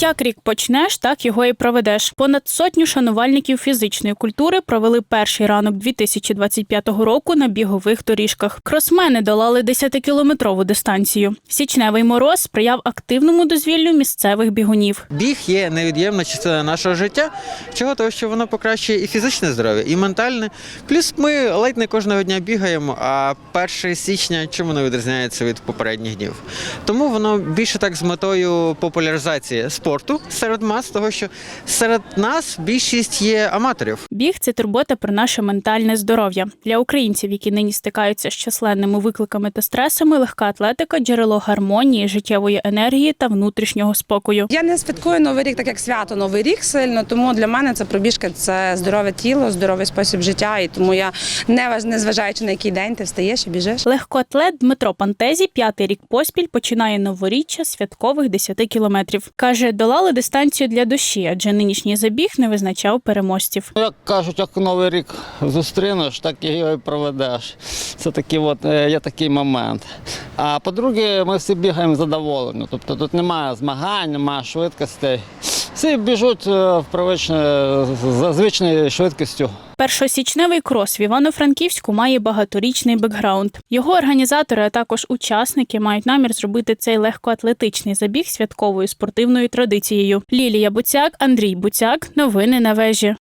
Як рік почнеш, так його і проведеш. Понад сотню шанувальників фізичної культури провели перший ранок 2025 року на бігових доріжках. Кросмени долали 10-кілометрову дистанцію. Січневий мороз сприяв активному дозвіллю місцевих бігунів. Біг є невід'ємна частина нашого життя, чого того, що воно покращує і фізичне здоров'я, і ментальне. Плюс ми ледь не кожного дня бігаємо, а 1 січня чим воно відрізняється від попередніх днів? Тому воно більше так з метою популяризації спорту серед мас, того що серед нас більшість є аматорів. Біг це турбота про наше ментальне здоров'я для українців, які нині стикаються з численними викликами та стресами. Легка атлетика джерело гармонії, життєвої енергії та внутрішнього спокою. Я не святкую новий рік, так як свято Новий рік сильно. Тому для мене це пробіжка, це здорове тіло, здоровий спосіб життя. І тому я не важ- не зважаючи на який день ти встаєш і біжиш. Легкоатлет Дмитро Пантезі п'ятий рік поспіль починає новоріччя святкових 10 кілометрів. Каже, долали дистанцію для душі, адже нинішній забіг не визначав переможців. Ну, Як кажуть, як новий рік зустрінеш, так і його і проведеш. Це такий от, е, є такий момент. А по-друге, ми всі бігаємо задоволені. Тобто тут немає змагань, немає швидкостей. Всі біжуть е, в привичне, за звичною швидкістю. Першосічневий крос в Івано-Франківську має багаторічний бекграунд. Його організатори, а також учасники мають намір зробити цей легкоатлетичний забіг святковою спортивною традицією. Лілія Буцяк, Андрій Буцяк. Новини на вежі.